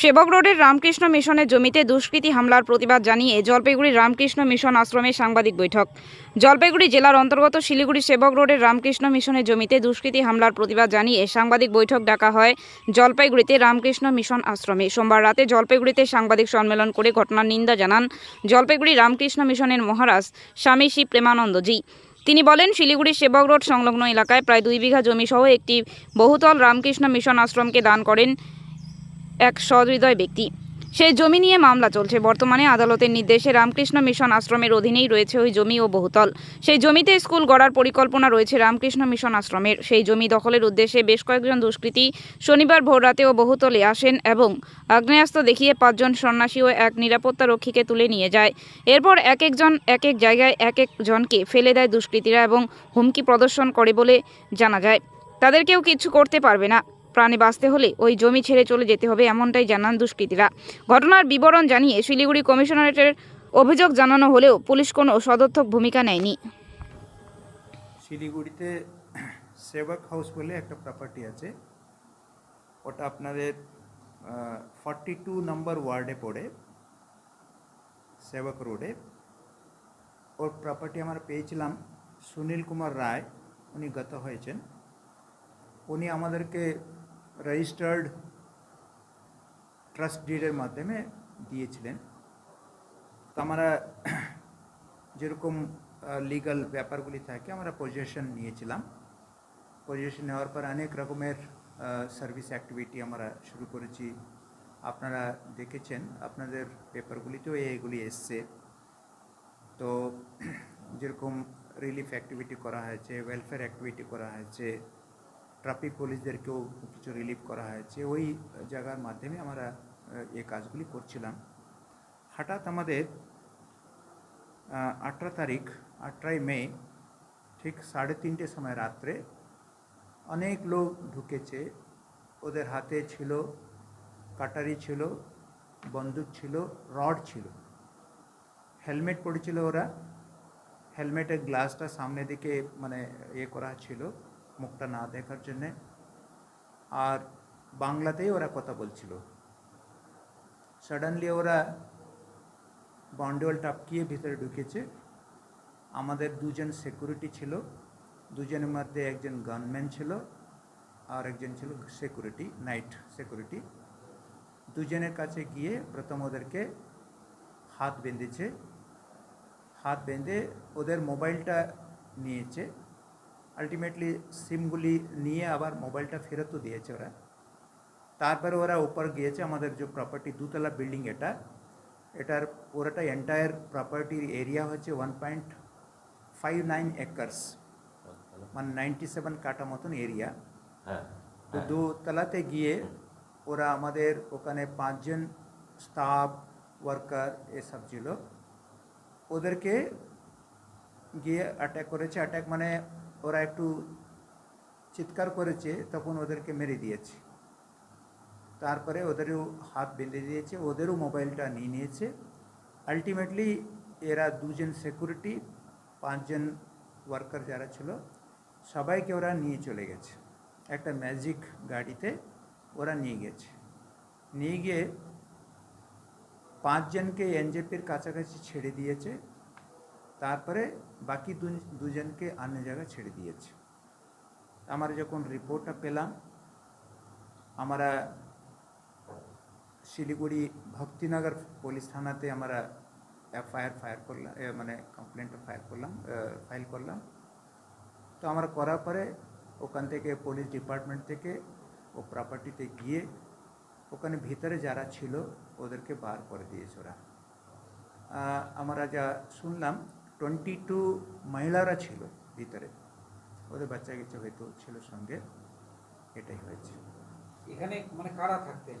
সেবক রোডের রামকৃষ্ণ মিশনের জমিতে দুষ্কৃতী হামলার প্রতিবাদ জানিয়ে জলপাইগুড়ি রামকৃষ্ণ মিশন আশ্রমে সাংবাদিক বৈঠক। জলপাইগুড়ি জেলার অন্তর্গত শিলিগুড়ি সেবক রোডের রামকৃষ্ণ মিশনের জমিতে দুষ্কৃতী হামলার প্রতিবাদ জানিয়ে সাংবাদিক বৈঠক ডাকা হয় জলপাইগুড়িতে রামকৃষ্ণ মিশন আশ্রমে। সোমবার রাতে জলপাইগুড়িতে সাংবাদিক সম্মেলন করে ঘটনার নিন্দা জানান জলপাইগুড়ি রামকৃষ্ণ মিশনের মহারাজ স্বামী শ্রী প্রেমানন্দজি তিনি বলেন, শিলিগুড়ি সেবক রোড সংলগ্ন এলাকায় প্রায় দুই বিঘা জমি সহ একটি বহুতল রামকৃষ্ণ মিশন আশ্রমকে দান করেন এক সহৃদয় ব্যক্তি। সেই জমি নিয়ে মামলা চলছে। বর্তমানে আদালতের নির্দেশে রামকৃষ্ণ মিশন আশ্রমের অধীনেই রয়েছে ওই জমি ও বহুতল। সেই জমিতে স্কুল গড়ার পরিকল্পনা রয়েছে রামকৃষ্ণ মিশন আশ্রমের। সেই জমি দখলের উদ্দেশ্যে বেশ কয়েকজন দুষ্কৃতী শনিবার ভোররাতে ও বহুতলে আসেন এবং আগ্নেয়াস্ত্র দেখিয়ে পাঁচজন সন্ন্যাসী ও এক নিরাপত্তা রক্ষীকে তুলে নিয়ে যায়। এরপর এক একজন, এক এক জায়গায় এক একজনকে ফেলে দেয় দুষ্কৃতীরা এবং হুমকি প্রদর্শন করে বলে জানা যায়। তাদের কেউ কিছু করতে পারবে না। প্রাণে বাঁচতে হলে ওই জমি ছেড়ে চলে যেতে হবে, এমনটাই জানান দুষ্কৃতীরা। ঘটনার বিবরণ জানিয়ে শিলিগুড়ি কমিশনারেটের অভিযোগ জানানো হলেও পুলিশ কোনো সদর্থক ভূমিকা নেয়নি। শিলিগুড়িতে সেবক হাউস বলে একটা প্রপার্টি আছে। ওটা আপনাদের ফর্টি টু নম্বর ওয়ার্ডে পড়ে, সেবক রোডে ওর প্রপার্টি আমরা পেয়েছিলাম সুনীল কুমার রায়, উনি গত হয়েছেন। উনি আমাদেরকে রেজিস্টার্ড ট্রাস্ট ডিডের মাধ্যমে দিয়েছিলেন। তো আমরা যেরকম লিগাল ব্যাপারগুলি থাকে, আমরা পজিশন নিয়েছিলাম। পজিশন নেওয়ার পর অনেক রকমের সার্ভিস অ্যাক্টিভিটি আমরা শুরু করেছি। আপনারা দেখেছেন, আপনাদের পেপারগুলিতেও এগুলি এসছে। তো যেরকম রিলিফ অ্যাক্টিভিটি করা হয়েছে ওয়েলফেয়ার অ্যাক্টিভিটি করা হয়েছে ট্রাফিক পুলিশদেরকেও কিছু রিলিফ করা হয়েছে। ওই জায়গার মাধ্যমে আমরা এই কাজগুলি করছিলাম। হঠাৎ আমাদের আঠারো তারিখ, আঠেরোই মে, ঠিক সাড়ে তিনটে সময় রাত্রে অনেক লোক ঢুকেছে। ওদের হাতে ছিল, কাটারি ছিল, বন্দুক ছিল, রড ছিল। হেলমেট পড়েছিল ওরা। হেলমেটের গ্লাসটা সামনে দিকে মানে ইয়ে করা ছিল। মুখটা না দেখার জন্যে। আর বাংলাতেই ওরা কথা বলছিল। সাডেনলি ওরা বন্ডওয়াল টাপকিয়ে ভিতরে ঢুকেছে। আমাদের দুজন সিকিউরিটি ছিল। দুজনের মধ্যে একজন গানম্যান ছিল আর একজন ছিল সিকিউরিটি নাইট সিকিউরিটি দুজনের কাছে গিয়ে প্রথম ওদেরকে হাত বেঁধেছে। হাত বেঁধে ওদের মোবাইলটা নিয়েছে। আলটিমেটলি সিমগুলি নিয়ে আবার মোবাইলটা ফেরতও দিয়েছে ওরা। তারপরে ওরা উপর গিয়েছে আমাদের যে প্রপার্টি দুতলা বিল্ডিং এটা। এটার পুরোটা এন্টায়ার প্রপার্টির এরিয়া হচ্ছে one point five nine acres মানে নাইনটি সেভেন কাটা মতন এরিয়া হ্যাঁ তো দোতলাতে গিয়ে ওরা আমাদের ওখানে পাঁচজন স্টাফ ওয়ার্কার এসব ছিল। ওদেরকে গিয়ে অ্যাটাক করেছে। অ্যাটাক মানে ওরা একটু চিৎকার করেছে, তখন ওদেরকে মেরে দিয়েছে। তারপরে ওদেরও হাত বেঁধে দিয়েছে, ওদেরও মোবাইলটা নিয়ে নিয়েছে। আলটিমেটলি এরা দুজন সিকিউরিটি পাঁচজন ওয়ার্কার যারা ছিল, সবাইকে ওরা নিয়ে চলে গেছে। একটা ম্যাজিক গাড়িতে ওরা নিয়ে গেছে। নিয়ে গিয়ে পাঁচজনকে এনজেপির কাছাকাছি ছেড়ে দিয়েছে। তারপরে বাকি দুজনকে অন্য জায়গায় ছেড়ে দিয়েছে। আমরা যখন রিপোর্টটা পেলাম, আমরা শিলিগুড়ি ভক্তিনগর পুলিশ থানাতে আমরা এফআইআর ফায়ার করলাম মানে কমপ্লেনটা ফায়ার করলাম ফাইল করলাম। তো আমরা করার পরে ওখান থেকে পুলিশ ডিপার্টমেন্ট থেকে ও প্রপার্টিতে গিয়ে ওখানে ভিতরে যারা ছিল ওদেরকে বার করে দিয়েছে ওরা। আমরা যা শুনলাম টোয়েন্টি টু মহিলারা ছিল ভিতরে। ওদের বাচ্চা কিছু হয়তো ছিল সঙ্গে, এটাই হয়েছে। এখানে মানে কারা থাকতেন?